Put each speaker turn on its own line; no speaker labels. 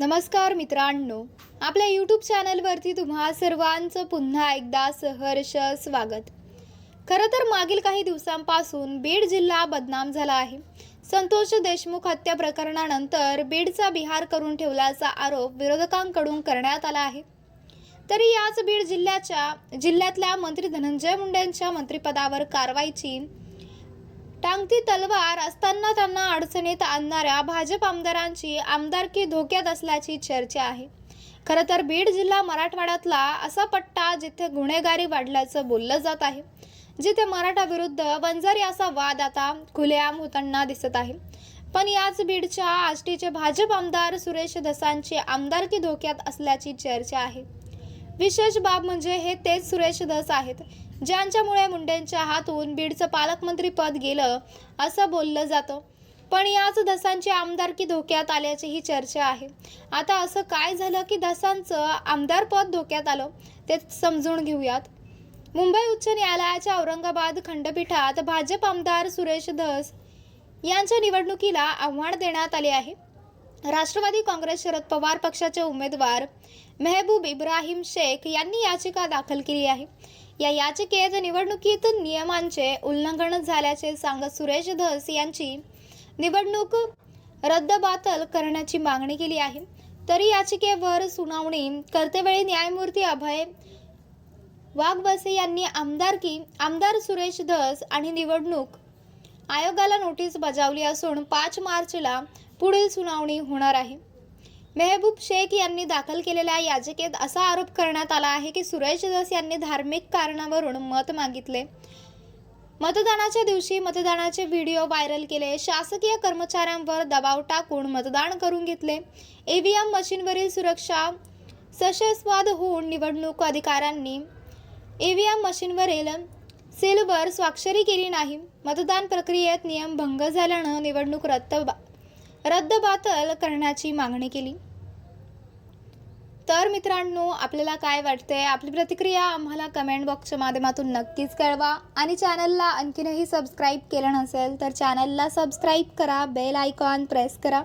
नमस्कार मित्रांनो आपल्या यूट्यूब चॅनलवरती तुम्हा सर्वांचं पुन्हा एकदा सहर्ष स्वागत. खरं तर मागील काही दिवसांपासून बीड जिल्हा बदनाम झाला आहे. संतोष देशमुख हत्या प्रकरणानंतर बीडचा बिहार करून ठेवल्याचा आरोप विरोधकांकडून करण्यात आला आहे. तरी याच बीड जिल्ह्याच्या जिल्ह्यातल्या मंत्री धनंजय मुंडेंच्या मंत्रिपदावर कारवाईची टांगती तलवार असताना त्यांना अडचणीत आणणाऱ्या भाजप आमदारांची आमदारकी धोक्यात असल्याची चर्चा आहे. खरं तर बीड जिल्हा मराठवाड्यातला असा पट्टा जिथे गुन्हेगारी वाढल्याचं बोललं जात आहे जिथे मराठा विरुद्ध वंजारी असा वाद आता खुलेआम होताना दिसत आहे. पण याच बीडच्या आष्टीचे भाजप आमदार सुरेश धसांची आमदारकी धोक्यात असल्याची चर्चा आहे. विशेष बाब म्हणजे हे तेच सुरेश धस आहेत ज्यांच्यामुळे मुंडेंच्या हातून बीडचं पालकमंत्री पद गेलं असं बोललं जातं. पण याच धसांची आमदारकी धोक्यात आल्याची ही चर्चा आहे. आता असं काय झालं की धसांचं आमदार पद धोक्यात आलं ते समजून घेऊयात. मुंबई उच्च न्यायालयाच्या औरंगाबाद खंडपीठात भाजप आमदार सुरेश धस यांच्या निवडणुकीला आव्हान देण्यात आले आहे. राष्ट्रवादी काँग्रेस शरद पवार पक्षाचे उमेदवार मेहबूब इब्राहिम शेख यांनी याचिका दाखल केली आहे. या याचिकेत निवडणुकीत नियमांचे उल्लंघन झाल्याचे सांगत सुरेश धस यांची निवडणूक रद्दबातल करण्याची मागणी केली आहे. तरी याचिकेवर सुनावणी करतेवेळी न्यायमूर्ती अभय वाघबसे यांनी आमदारकी आमदार सुरेश धस आणि निवडणूक आयोगाला नोटीस बजावली असून पाच मार्चला पुढील सुनावणी होणार आहे. मेहबूब शेख यांनी दाखल केलेल्या याचिकेत असा आरोप करण्यात आला आहे की सुरेश दास यांनी धार्मिक कारणावरून मत मागितले. मतदानाच्या दिवशी मतदानाचे व्हिडिओ व्हायरल केले. शासकीय कर्मचाऱ्यांवर दबाव टाकून मतदान करून घेतले. ईव्हीएम मशीनवरील सुरक्षा सशस्वाद होऊन निवडणूक अधिकाऱ्यांनी ईव्हीएम मशीनवरील सेलवर स्वाक्षरी केली नाही. मतदान प्रक्रियेत नियम भंग झाल्यानं निवडणूक रद्द रद्दबातल करण्याची मागणी केली. तर मित्रांनो आपल्याला काय वाटतंय? आपली प्रतिक्रिया आम्हाला कमेंट बॉक्सच्या माध्यमातून नक्कीच कळवा. आणि चॅनलला आणखीनही सबस्क्राईब केलं नसेल तर चॅनलला सबस्क्राईब करा बेल आयकॉन प्रेस करा.